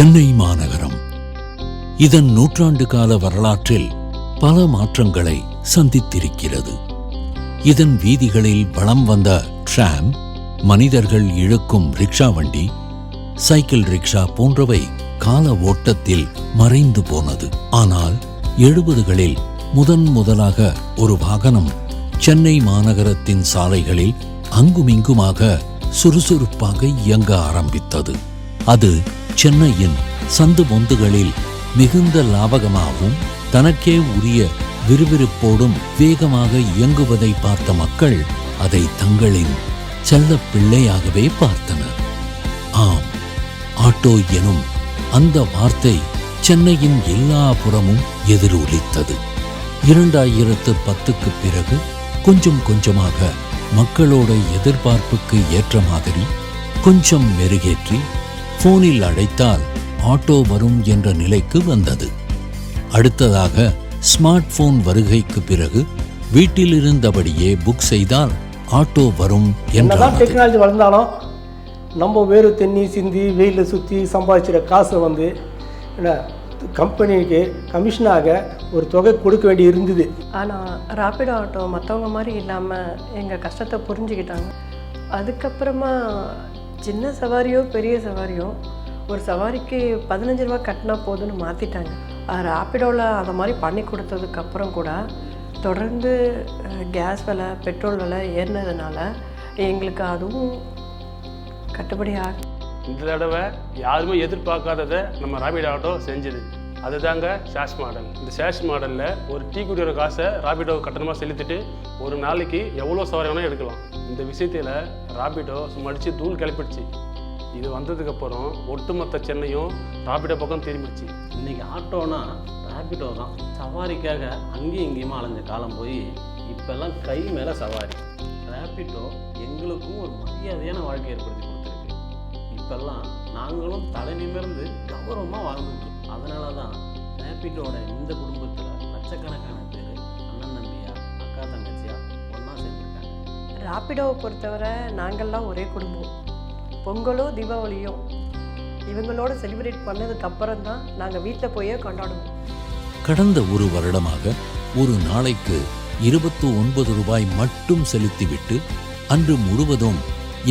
சென்னை மாநகரம். இதன் நூற்றாண்டு கால வரலாற்றில் பல மாற்றங்களை சந்தித்திருக்கிறது. இதன் வீதிகளில் வலம் வந்த ட்ராம் மனிதர்கள் இழுக்கும் ரிக்ஷா வண்டி சைக்கிள் ரிக்ஷா போன்றவை கால ஓட்டத்தில் மறைந்து போனது. ஆனால் எழுபதுகளில் முதன் முதலாக ஒரு வாகனம் சென்னை மாநகரத்தின் சாலைகளில் அங்குமிங்குமாக சுறுசுறுப்பாக இயங்க ஆரம்பித்தது. அது சென்னையின் சந்து பொந்துகளில் மிகுந்த லாபகமாகவும் தனக்கே உரிய விறுவிறுப்போடும் வேகமாக இயங்குவதை பார்த்த மக்கள் அதை தங்களின் செல்ல பிள்ளையாகவே பார்த்தனர். ஆம் ஆட்டோ எனும் அந்த வார்த்தை சென்னையின் எல்லா புறமும் எதிரொலித்தது. இரண்டாயிரத்து பத்துக்கு பிறகு கொஞ்சம் கொஞ்சமாக மக்களோட எதிர்பார்ப்புக்கு ஏற்ற மாதிரி கொஞ்சம் மெருகேற்றி போனில் அழைத்தால் ஆட்டோ வரும் என்ற நிலைக்கு வந்தது. அடுத்ததாக ஸ்மார்ட் போன் வருகைக்கு பிறகு வீட்டில் இருந்தபடியே புக் செய்தால் ஆட்டோ வரும் என்னதான் என்றானது டெக்னாலஜி வளர்ந்தாலும் நம்ம வேறு தென்னி சிந்தி வெயிலில் சுற்றி சம்பாதிச்சிட காசை வந்து என்ன கம்பெனிக்கு கமிஷனாக ஒரு தொகை கொடுக்க வேண்டி இருந்தது. ஆனால் ராபிடோ ஆட்டோ மற்றவங்க மாதிரி இல்லாமல் எங்கள் கஷ்டத்தை புரிஞ்சுக்கிட்டாங்க. அதுக்கப்புறமா சின்ன சவாரியோ பெரிய சவாரியோ ஒரு சவாரிக்கு பதினஞ்சு ரூபா கட்டினா போதும்னு மாற்றிட்டாங்க ராப்பிடோவில் அந்த மாதிரி பண்ணி கொடுத்ததுக்கப்புறம் கூட தொடர்ந்து கேஸ் விலை பெட்ரோல் விலை ஏறினதுனால எங்களுக்கு அதுவும் கட்டுப்படி ஆகும் இந்த தடவை யாருமே எதிர்பார்க்காததை நம்ம ராபிட் ஆட்டோ செஞ்சுது. அதுதாங்க ஷேஷ் மாடல். இந்த ஷேஷ் மாடலில் ஒரு டீ குடியோட காசை ராபிடோ கட்டணமாக செலுத்திட்டு ஒரு நாளைக்கு எவ்வளோ சவாரி வேணால் எடுக்கலாம். இந்த விஷயத்தில் ராபிடோ சும்மா அடிச்சு தூள் கிளப்பிடுச்சு. இது வந்ததுக்கப்புறம் ஒட்டுமொத்த சென்னையும் ராபிடோ பக்கம் திரும்பிடுச்சு. இன்னைக்கு ஆட்டோனா ராபிடோ தான். சவாரிக்காக அங்கேயும் இங்கேயுமா அலைஞ்ச காலம் போய் இப்போல்லாம் கை மேலே சவாரி. ராபிடோ எங்களுக்கும் ஒரு மரியாதையான வாழ்க்கை ஏற்படுத்தி கொடுத்துருக்கு. இப்போல்லாம் நாங்களும் தலை நிமிர்ந்து கௌரவமாக வாழ்ந்துட்டு அதனால தான் ரேபிடோட இந்த குடும்பத்தில் லட்சக்கணக்கான பேர் அண்ணன் தம்பியா அக்கா தங்கச்சியா ஒன்றா சேர்ந்துருக்காங்க. ராபிடோவை பொறுத்தவரை நாங்கள்லாம் ஒரே குடும்பம். பொங்கலோ தீபாவளியோ இவங்களோட செலிப்ரேட் பண்ணதுக்கு அப்புறம் தான் நாங்கள் வீட்டில் போயே கொண்டாடுவோம். கடந்த ஒரு வருடமாக ஒரு நாளைக்கு இருபத்து ஒன்பது ரூபாய் மட்டும் செலுத்திவிட்டு அன்று முழுவதும்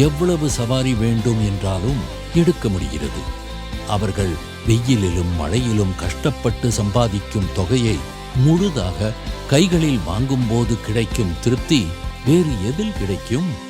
எவ்வளவு சவாரி வேண்டும் என்றாலும் எடுக்க முடிகிறது. அவர்கள் வெயிலிலும் மழையிலும் கஷ்டப்பட்டு சம்பாதிக்கும் தொகையை முழுதாக கைகளில் வாங்கும்போது கிடைக்கும் திருப்தி வேறு எதில் கிடைக்கும்?